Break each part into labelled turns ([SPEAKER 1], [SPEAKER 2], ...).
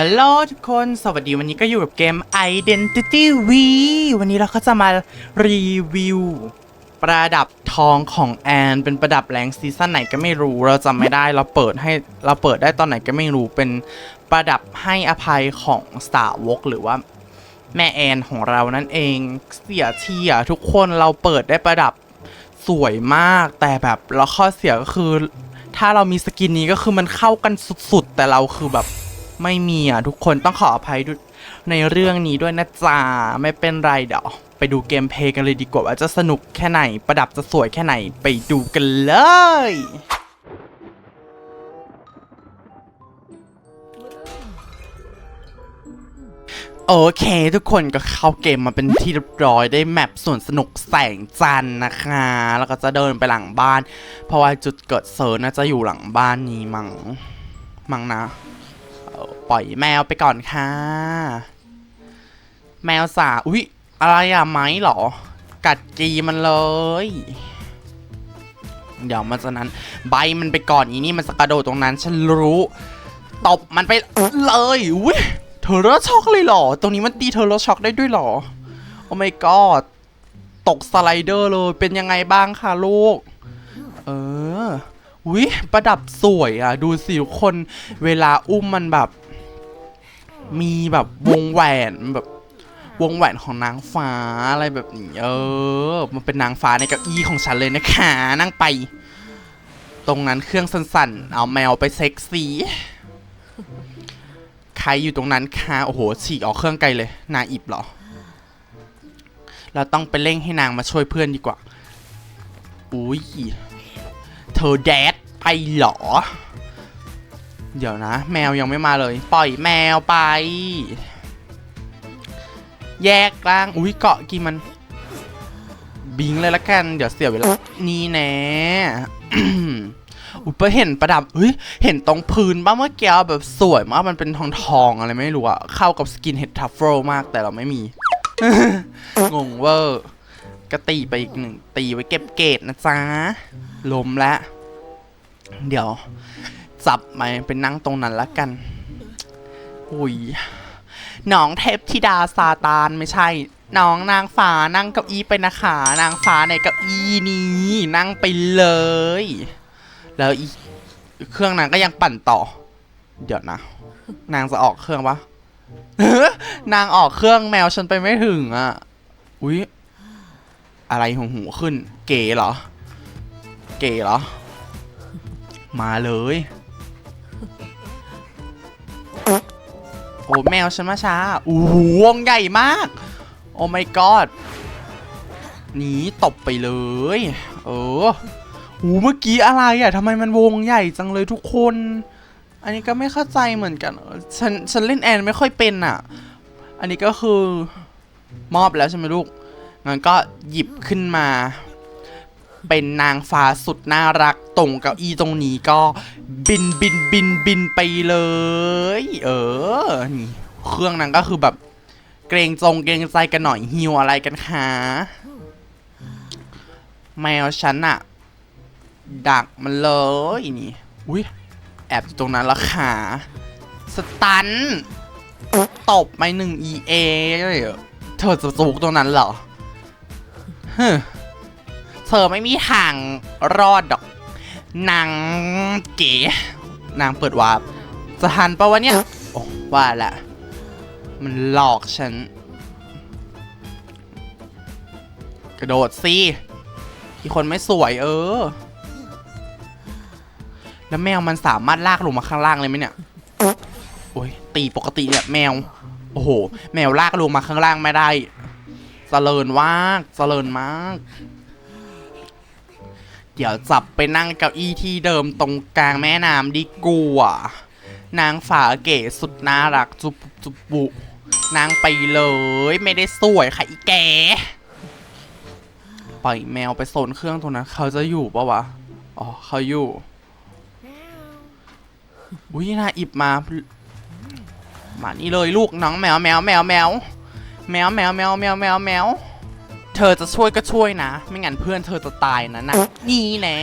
[SPEAKER 1] ฮัลโหลทุกคนสวัสดีวันนี้ก็อยู่กับเกม Identity V วันนี้เราก็จะมารีวิว ประดับทองของแอน เป็นประดับแรงซีซั่นไหนก็ไม่รู้ เราจำไม่ได้เราเปิดให้เราเปิดได้ตอนไหนก็ไม่รู้เป็นประดับให้อภัยของสาวกหรือว่าแม่แอนของเรานั่นเองเสียทีอะทุกคนเราเปิดได้ประดับสวยมาก แต่แบบแล้วข้อเสียก็คือ ถ้าเรามีสกินนี้ก็คือมันเข้ากันสุดๆ แต่เราคือแบบ ไม่มีอะทุกคนต้องขออภัยด้วยในเรื่องนี้ด้วยนะจ๊ะไม่เป็นไรเดี๋ยวไปดูเกมเพลย์กันเลยดีกว่าว่าจะสนุกแค่ไหน ประดับจะสวยแค่ไหนไปดูกันเลยโอเค ทุกคนก็เข้าเกมมาเป็นที่เรียบร้อยได้แมปส่วนสนุกแสงจันทร์นะคะ แล้วก็จะเดินไปหลังบ้าน เพราะว่าจุดเกิดเซิร์น่าจะอยู่หลังบ้านนี้มัง้งมั้งนะ ปล่อยแมวไปก่อนค่ะ แมวสาอุ๊ย อะไรอะไม้เหรอ กัดกีมันเลย เดี๋ยวมันจะนั้น ใบมันไปก่อนอีนี่มันสกระโดดตรงนั้น ฉันรู้ตบมันไปเลยอุ้ยเทอร์เรอช็อกเลยเหรอ ตรงนี้มันตีเทอร์เรอช็อกได้ด้วยเหรอ โอ้ my god ตกสไลเดอร์เลย เป็นยังไงบ้างคะลูก เออ อุ้ยประดับสวยอะ ดูสิทุกคนเวลาอุ้มมันแบบ มีแบบวงแหวนแบบวงแหวนของนางฟ้าอะไรแบบนี้เออ มันเป็นนางฟ้าในเก้าอี้ของฉันเลยนะคะนั่งไป ตรงนั้นเครื่องสั่นๆ เอาแมวไปเซ็กซี่ใครอยู่ตรงนั้นคะโอ้โหฉีกออกเครื่องไกลเลย นาอิบเหรอ เราต้องไปเร่งให้นางมาช่วยเพื่อนดีกว่า อุ้ย เธอแดดไปเหรอ เดี๋ยวนะ แมวยังไม่มาเลย ปล่อยแมวไป แยกล่าง อุ้ยเกาะกี่มัน บิงเลยละกัน เดี๋ยวเสียเวลา นี่แน่อุ้ยไปเห็นประดับเฮ้ย เห็นตรงพื้นบ้างเมื่อกี้แบบสวยมาก มันเป็นทองทองๆอะไรไม่รู้อะเข้ากับสกินเฮดทัฟเฟิลมากแต่เราไม่มี งงเวอร์ก็ตีไปอีกหนึ่ง ตีไว้เก็บเกตนะจ๊ะล้มแล้ว เดี๋ยวจับมาเป็นนั่งตรงนั้นละกัน อุ้ยน้องเทพธิดาซาตานไม่ใช่ น้องนางฟ้านั่งเก้าอี้ไปนะคะ นางฟ้าในเก้าอี้นี้นั่งไปเลย แล้วอีเครื่องนั้นก็ยังปั่นต่อ เดี๋ยวนะ นางจะออกเครื่องปะนางออกเครื่องแมวฉันไปไม่ถึงอะ อุ๊ย อะไรหูหูขึ้น เก๋เหรอ เก๋เหรอ มาเลย โอ้แมวฉันมาช้าโอ้โหวงใหญ่มาก โอ้ my god หนีตบไปเลย เออโอ้เมื่อกี้อะไรอะทำไมมันวงใหญ่จังเลยทุกคน อันนี้ก็ไม่เข้าใจเหมือนกัน ฉันฉันเล่นแอนไม่ค่อยเป็นอะ อันนี้ก็คือมอบแล้วใช่ไหมลูกงั้นก็หยิบขึ้นมา เป็นนางฟ้าสุดน่ารักตรงเก้าอี้ตรงนี้ก็บินบินบินบินไปเลย เออนี่เครื่องนั้นก็คือแบบ เกรงจงเกรงใจกันหน่อยหิวอะไรกันคะแมวฉันอะดักมันเลยนี่อุ้ยแอบอยู่ตรงนั้นละค่ะสตันตบไปหนึ่ง EA เลยเอเธอจะจูกตรงนั้นเหรอฮึ เธอไม่มีทางรอดดอก นางเก๋นางเปิดวาร์ปจะทันปะวะเนี่ยโอ้ว่าละ มันหลอกฉัน กระโดดสิที่คนไม่สวยเออ แล้วแมวมันสามารถลากลงมาข้างล่างเลยไหมเนี่ยโอ้ยตีปกติเนี่ยแมว โอ้โห แมวลากลงมาข้างล่างไม่ได้เจริญมากเจริญมาก เดี๋ยวจับไปนั่งเก้าอี้ที่เดิมตรงกลางแม่น้ำดีกว่านางฝาเก๋สุดน่ารักจุบจุบบุนางไปเลยไม่ได้สวยค่ะอีแก ปล่อยแมวไปโซนเครื่องตรงนั้นเขาจะอยู่ปะวะ อ๋อเขาอยู่อุ้ยน่าอิบมา มานี่เลยลูกน้องแมวแมวแมวแมวแมวแมวแมวแมวแมวแมว เธอจะช่วยก็ช่วยนะ ไม่งั้นเพื่อนเธอจะตายนะนะนี่แน่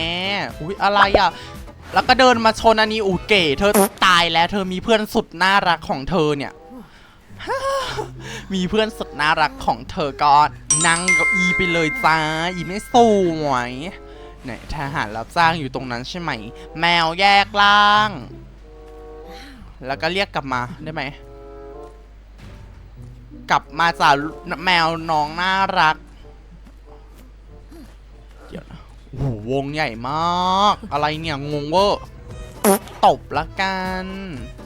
[SPEAKER 1] อุ้ยอะไรอะแล้วก็เดินมาชนอันนี้อูเก๋เธอตายแล้ว เธอมีเพื่อนสุดน่ารักของเธอเนี่ย มีเพื่อนสุดน่ารักของเธอก็นั่งกับอีไปเลยจ้า อีไม่สวยเนี่ยทหารรับจ้างอยู่ตรงนั้นใช่ไหม แมวแยกล่าง แล้วก็เรียกกลับมาได้ไหม กลับมาจากแมวน้องน่ารัก โหวงใหญ่มาก อะไรเนี่ยงงเวอร์ตบละกัน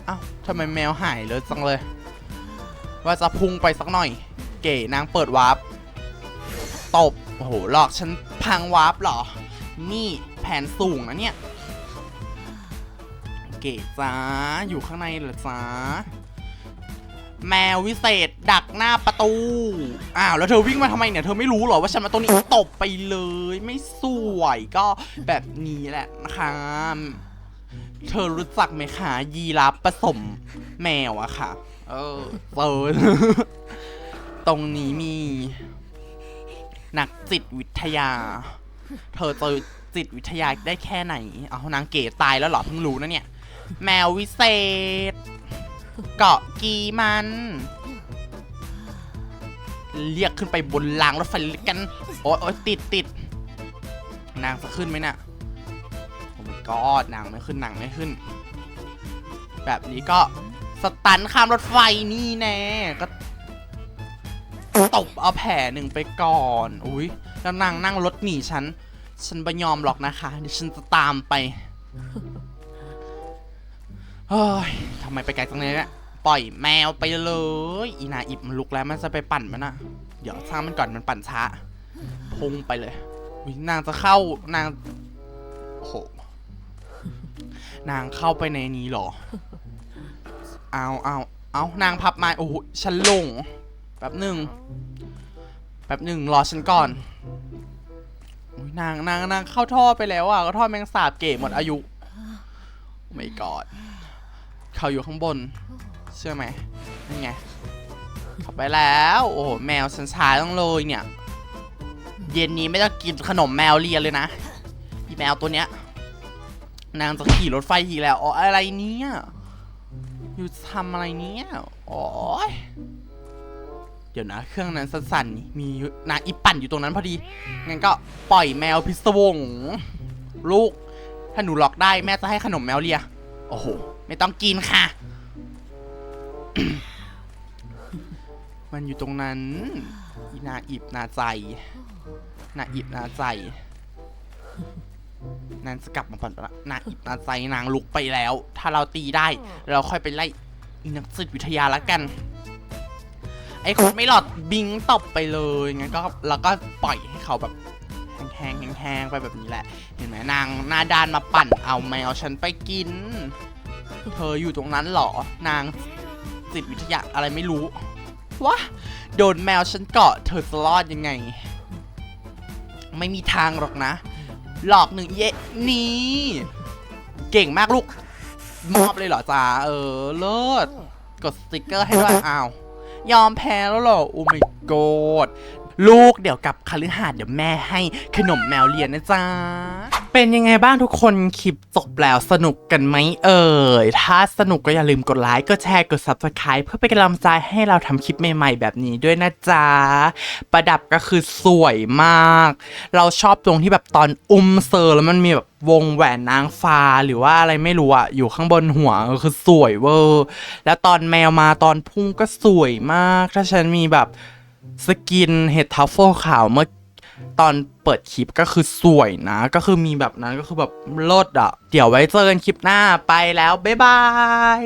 [SPEAKER 1] เอ้าทำไมแมวหายเลยจังเลย ว่าจะพุ่งไปสักหน่อย เก๋นางเปิดวาร์ปตบโอ้โหหลอกฉันพังวาร์ปหรอ นี่แผนสูงนะเนี่ย เก๋จ้าอยู่ข้างในเหรอจ้า แมววิเศษ ดักหน้าประตู อ้าวแล้วเธอวิ่งมาทำไมเนี่ย เธอไม่รู้เหรอว่าฉันมาตรงนี้ตบไปเลย ไม่สวยก็แบบนี้แหละนะคะเธอรู้จักไหมคะยีราฟผสมแมวอะค่ะ เออเจอตรงนี้มี นักจิตวิทยา เธอเจอจิตวิทยาได้แค่ไหน เอานางเก๋ตายแล้วเหรอเพิ่งรู้นะเนี่ย แมววิเศษ เกาะกีมัน เรียกขึ้นไปบนรางรถไฟกัน โอ๊ยโอ๊ยติดติดนางจะขึ้นไหมน่ะโอ้ my god นางไม่ขึ้นนางไม่ขึ้น แบบนี้ก็สตันข้ามรถไฟนี่แน่ก็ตบเอาแผลหนึ่งไปก่อน อุ้ยแล้วนางนั่งรถหนีฉัน ฉันไม่ยอมหรอกนะคะเดี๋ยวฉันจะตามไป เฮ้ยทำไมไปไกลจังเลยเนี่ยปล่อยแมวไปเลย อีนาอิบมันลุกแล้วมันจะไปปั่นมันนะเดี๋ยวสร้างมันก่อนมันปั่นช้าพุ่งไปเลยนางจะเข้านางโอ้โหนางเข้าไปในนี้หรอ เอาเอาเอานางพับไม้โอ้โหฉันลงแป๊บหนึ่งแป๊บหนึ่งรอฉันก่อนอนางนางนางเข้าท่อไปแล้วอะก็ท่อแมงสาบเก๋หมดอายุไม่กอด เขาอยู่ข้างบนเชื่อไหมนี่ไงเข้าไปแล้ว โอ้โหแมวฉันช้าต้องเลยเนี่ย เย็นนี้ไม่ต้องกินขนมแมวเลียนเลยนะอีแมวตัวเนี้ย นางจะขี่รถไฟอีกแล้วอ๋ออะไรเนี่ยอยู่ทำอะไรเนี่ยอ้ยเดี๋ยวนะ เครื่องนั้นสั่นๆนี่มีนางอีปั่นอยู่ตรงนั้นพอดี งั้นก็ปล่อยแมวพิศวง ลูก ถ้าหนูล็อกได้แม่จะให้ขนมแมวเลีย โอ้โห ไม่ต้องกินค่ะ มันอยู่ตรงนั้นอีนาอิบนาใจนาอิบนาใจนางจะกลับมาผ่อนนาอิบนาใจนางลุกไปแล้ว ถ้าเราตีได้ เราค่อยไปไล่อนักจิตวิทยาละกัน ไอ้คนไม่หลอดบิงตบไปเลยงั้นก็เราก็ปล่อยให้เขาแบบแห้งๆแห้งๆไปแบบนี้แหละ เห็นไหมนางหน้าด้านมาปั่นเอาแมวฉันไปกิน เธออยู่ตรงนั้นเหรอ นางจิตวิทยาอะไรไม่รู้วะโดนแมวฉันเกาะเธอจะรอดยังไง ไม่มีทางหรอกนะ หลอกหนึ่งเยะนี่ เก่งมากลูก มอบเลยเหรอจ้าเออ เลิศ กดสติกเกอร์ให้ด้วยอ้าว ยอมแพ้แล้วเหรอ โอ้ my god ลูกเดี๋ยวกลับคฤหาสน์เดี๋ยวแม่ให้ขนมแมวเรียนนะจ๊ะ เป็นยังไงบ้างทุกคนคลิปจบแล้วสนุกกันไหมเอ่ย ถ้าสนุกก็อย่าลืมกดไลค์กดแชร์กด subscribe เพื่อเป็นกำลังใจให้เราทำคลิปใหม่ๆ แบบนี้ด้วยนะจ๊ะ ประดับก็คือสวยมาก เราชอบตรงที่แบบตอนอุ้มเซอร์แล้วมันมีแบบวงแหวนนางฟ้าหรือว่าอะไรไม่รู้อะอยู่ข้างบนหัวก็คือสวยเวอร์ แล้วตอนแมวมาตอนพุ่งก็สวยมาก ถ้าฉันมีแบบ สกินเห็ดทัฟเฟิลขาวเมื่อตอนเปิดคลิปก็คือสวยนะ ก็คือมีแบบนั้นก็คือแบบเลิศอะเดี๋ยวไว้เจอกันคลิปหน้าไปแล้ว บ๊ายบาย